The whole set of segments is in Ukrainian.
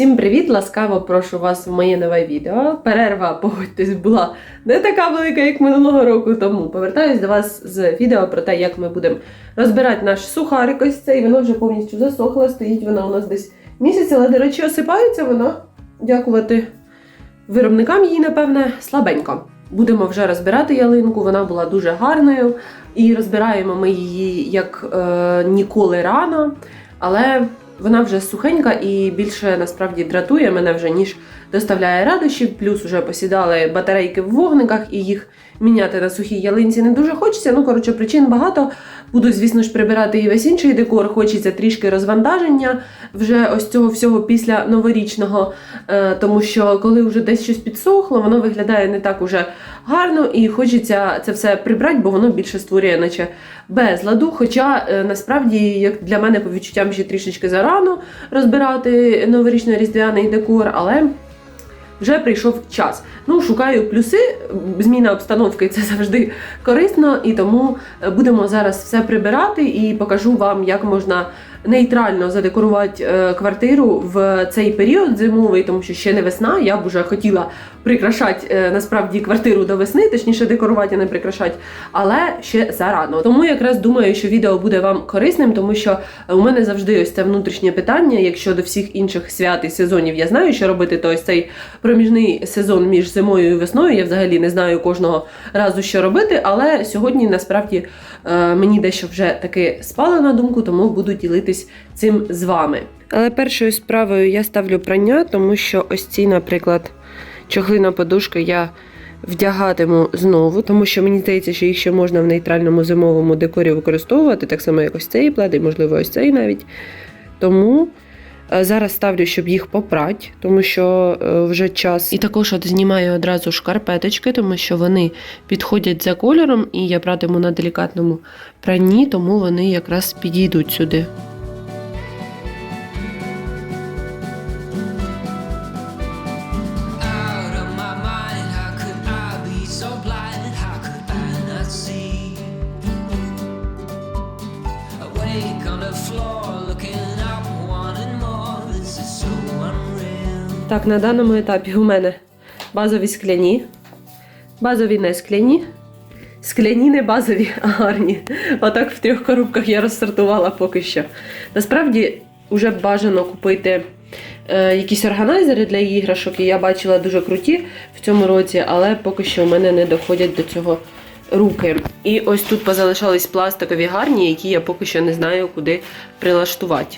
Всім привіт! Ласкаво прошу вас в моє нове відео. Перерва, погодьтесь, була не така велика, як минулого року, тому повертаюсь до вас з відео про те, як ми будемо розбирати наш сухарик ось цей. Воно вже повністю засохло, стоїть вона у нас десь місяць, але, до речі, осипається вона. Дякувати виробникам її, напевне, слабенько. Будемо вже розбирати ялинку, вона була дуже гарною. І розбираємо ми її як е, ніколи рано, але вона вже сухенька і більше насправді дратує мене вже, ніж доставляє радощів. Плюс вже посідали батарейки в вогниках і їх міняти на сухій ялинці не дуже хочеться. Ну, коротше, причин багато. Буду, звісно ж, прибирати і весь інший декор. Хочеться трішки розвантаження вже ось цього всього після новорічного, е, тому що коли вже десь щось підсохло, воно виглядає не так уже гарно, і хочеться це все прибрати, бо воно більше створює, наче безладу. Хоча е, насправді, як для мене по відчуттям ще трішечки зарано розбирати новорічно-різдвяний декор, але. Вже прийшов час. Ну, шукаю плюси. Зміна обстановки це завжди корисно, і тому е, будемо зараз все прибирати і покажу вам, як можна нейтрально задекорувати е, квартиру в цей період зимовий, тому що ще не весна. Я б вже хотіла прикрашати е, насправді квартиру до весни, точніше декорувати, не прикрашати, але ще зарано. Тому якраз думаю, що відео буде вам корисним, тому що у мене завжди ось це внутрішнє питання. Якщо до всіх інших свят і сезонів я знаю, що робити, то ось цей проміжний сезон між зимою і весною. Я взагалі не знаю кожного разу, що робити. Але сьогодні насправді е, мені дещо вже таки спало на думку, тому буду ділитись цим з вами. Але першою справою я ставлю прання, тому що ось ці, наприклад, чохли на я вдягатиму знову, тому що мені здається, що їх ще можна в нейтральному зимовому декорі використовувати, так само як ось цей плед, і можливо ось цей навіть. Тому е, зараз ставлю, щоб їх попрати, тому що е, вже час. І також от знімаю одразу шкарпеточки, тому що вони підходять за кольором, і я братиму на делікатному пранні, тому вони якраз підійдуть сюди. Так, на даному етапі у мене базові скляні, базові не скляні, скляні не базові, а гарні. Отак в трьох коробках я розсортувала поки що. Насправді, вже бажано купити е, якісь органайзери для іграшок, і я бачила дуже круті в цьому році, але поки що в мене не доходять до цього руки. І ось тут позалишались пластикові гарні, які я поки що не знаю, куди прилаштувати.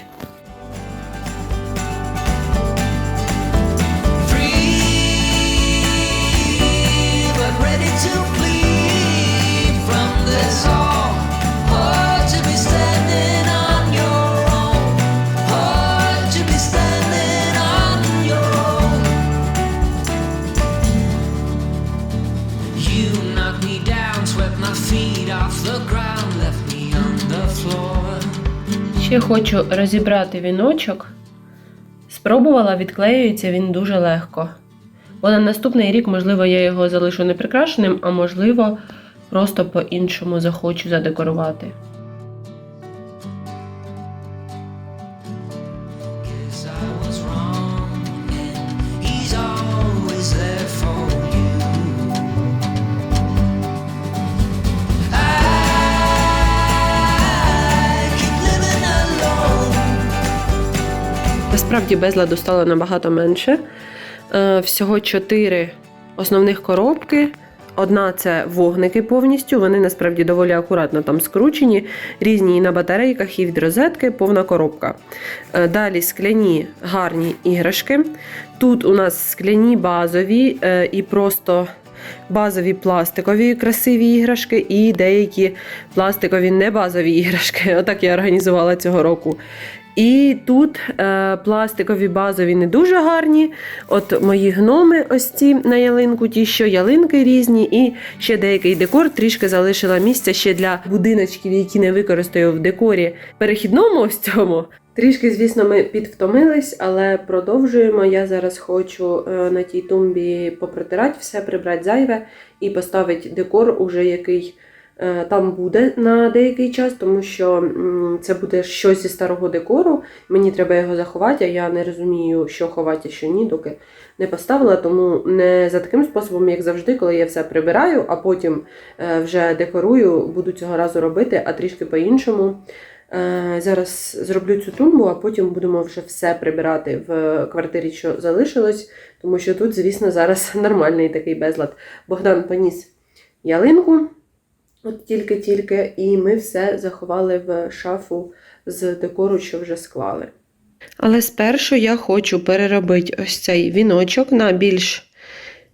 Ще хочу розібрати віночок. Спробувала, відклеюється він дуже легко. Бо на наступний рік, можливо, я його залишу неприкрашеним, а можливо, просто по-іншому захочу задекорувати. Насправді безладу стало набагато менше. Е, Всього чотири основних коробки. Одна це вогники повністю. Вони насправді доволі акуратно там скручені, різні і на батарейках, і від розетки, повна коробка. Е, Далі скляні гарні іграшки. Тут у нас скляні базові е, і просто базові пластикові красиві іграшки, і деякі пластикові небазові іграшки. Отак я організувала цього року. І тут е, пластикові базові не дуже гарні. От мої гноми, ось ці на ялинку, ті, що ялинки різні, і ще деякий декор трішки залишила місця ще для будиночків, які не використаю в декорі перехідному ось цьому. Трішки, звісно, ми підвтомились, але продовжуємо. Я зараз хочу е, на тій тумбі попротирати все, прибрати зайве і поставити декор, уже який е, там буде на деякий час, тому що це буде щось зі старого декору. Мені треба його заховати, а я не розумію, що ховати, а що ні, доки не поставила. Тому не за таким способом, як завжди, коли я все прибираю, а потім е, вже декорую, буду цього разу робити, а трішки по-іншому. Е, Зараз зроблю цю тумбу, а потім будемо вже все прибирати в квартирі, що залишилось, тому що тут, звісно, зараз нормальний такий безлад. Богдан поніс ялинку, от тільки-тільки, і ми все заховали в шафу з декору, що вже склали. Але спершу я хочу переробити ось цей віночок на більш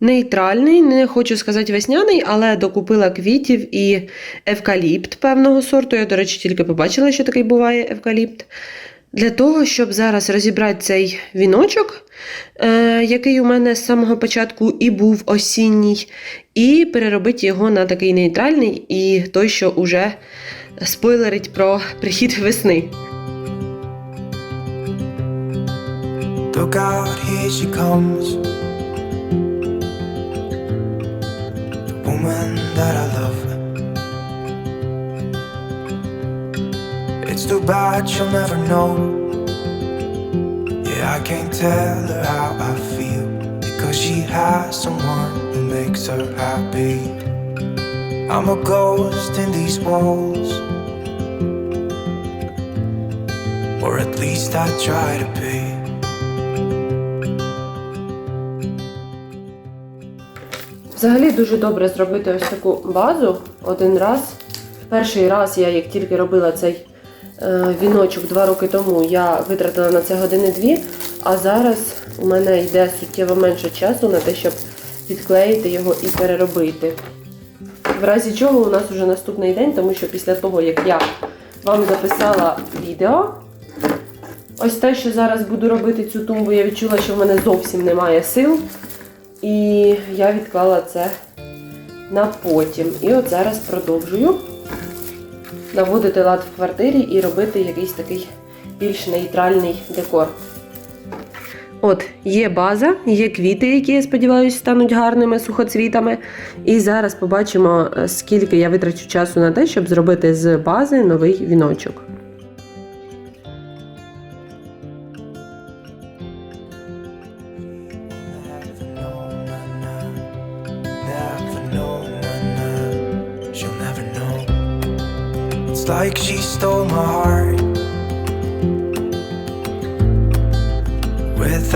нейтральний, не хочу сказати весняний, але докупила квітів і евкаліпт певного сорту. Я, до речі, тільки побачила, що такий буває евкаліпт. Для того, щоб зараз розібрати цей віночок, е, який у мене з самого початку і був осінній, і переробити його на такий нейтральний, і той, що уже спойлерить про прихід весни. Look out, here she comes. Woman that I love. It's too bad she'll never know. Yeah, I can't tell her how I feel. Because she has someone who makes her happy. I'm a ghost in these walls. Or at least I try to be. Взагалі дуже добре зробити ось таку базу один раз. Перший раз я, як тільки робила цей е, віночок два роки тому, я витратила на це години дві, а зараз у мене йде суттєво менше часу на те, щоб підклеїти його і переробити. В разі чого у нас вже наступний день, тому що після того, як я вам записала відео, ось те, що зараз буду робити цю тумбу, я відчула, що в мене зовсім немає сил. І я відклала це на потім. І от зараз продовжую наводити лад в квартирі і робити якийсь такий більш нейтральний декор. От, є база, є квіти, які, я сподіваюся, стануть гарними сухоцвітами. І зараз побачимо, е, скільки я витрачу часу на те, щоб зробити з бази новий віночок.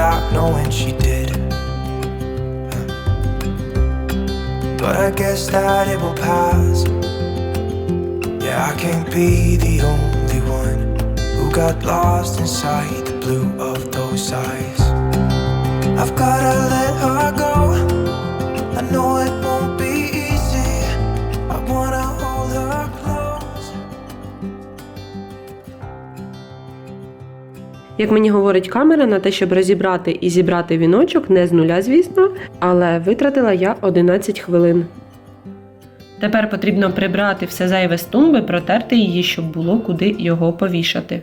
Without knowing she did. But I guess that it will pass. Yeah, I can't be the only one who got lost inside the blue of those eyes. I've gotta let her go. I know it won't be easy. I wanna Як мені говорить камера, на те, щоб розібрати і зібрати віночок, не з нуля, звісно, але витратила я 11 хвилин. Тепер потрібно прибрати все зайве з тумби, протерти її, щоб було куди його повішати.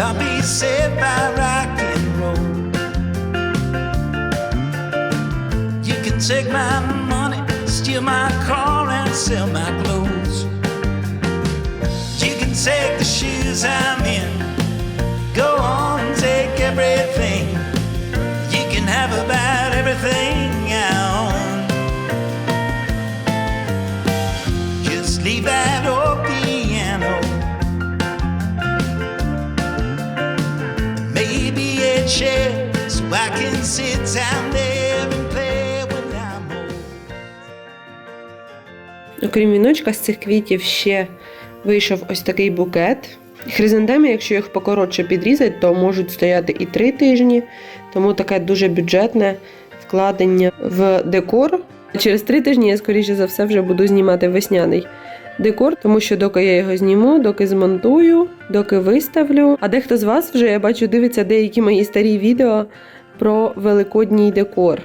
I'll be saved by rock take my money, steal my car, and sell my clothes. You can take the shoes I'm in, Окрім віночка, з цих квітів ще вийшов ось такий букет. Хризантеми, якщо їх покоротше підрізати, то можуть стояти і три тижні, тому таке дуже бюджетне вкладення в декор. Через три тижні я, скоріше за все, вже буду знімати весняний декор, тому що доки я його зніму, доки змонтую, доки виставлю. А дехто з вас вже я бачу дивиться деякі мої старі відео про великодній декор.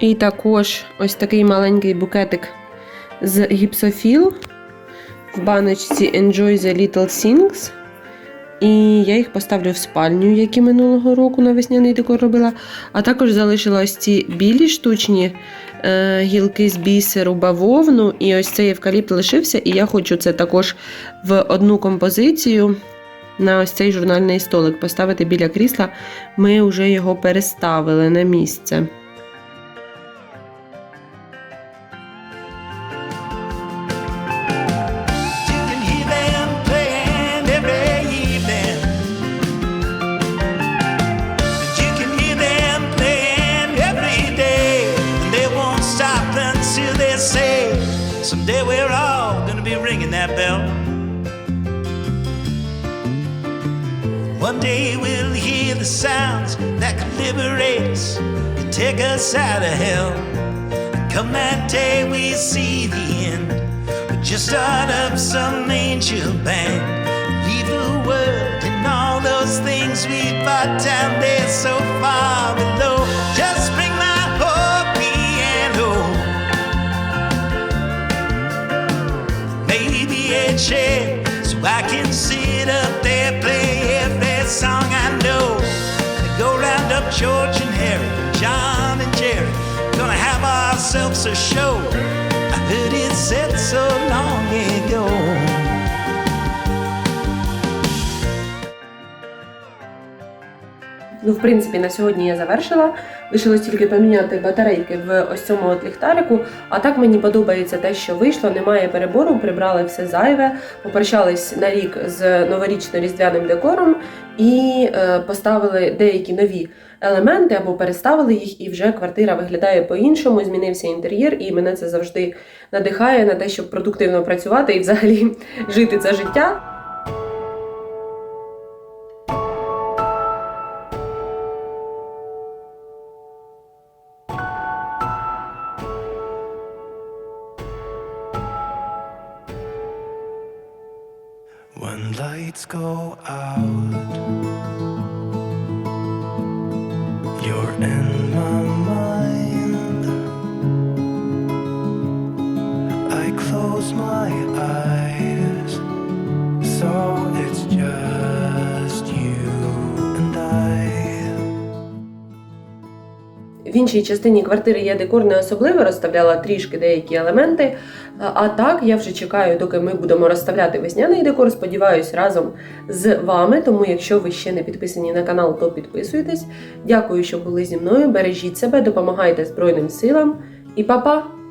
І також ось такий маленький букетик з гіпсофіл в баночці Enjoy the Little Things. І я їх поставлю в спальню, які минулого року на весняний декор робила. А також залишила ось ці білі штучні е, гілки з бісеру, бавовну. І ось цей евкаліпт лишився. І я хочу це також в одну композицію на ось цей журнальний столик поставити біля крісла. Ми вже його переставили на місце. Day we'll hear the sounds that can liberate us and take us out of hell. Come that day we see the end. We just start up some angel band. Leave the world and all those things we fought down there so far below. George and Harry, John and Jerry. Gonna have ourselves a show. I heard it said so long ago. Ну, в принципі, на сьогодні я завершила. Лишилось тільки поміняти батарейки в ось цьому от ліхтарику. А так мені подобається те, що вийшло. Немає перебору, прибрали все зайве, попрощались на рік з новорічно-різдвяним декором і е, поставили деякі нові елементи або переставили їх, і вже квартира виглядає по-іншому. Змінився інтер'єр, і мене це завжди надихає на те, щоб продуктивно працювати і взагалі жити це життя. When lights go out, you're in my mind. Іншій частині квартири я декор не особливо розставляла трішки деякі елементи. А так я вже чекаю, доки ми будемо розставляти весняний декор. Сподіваюсь, разом з вами. Тому, якщо ви ще не підписані на канал, то підписуйтесь. Дякую, що були зі мною. Бережіть себе, допомагайте Збройним силам і па-па!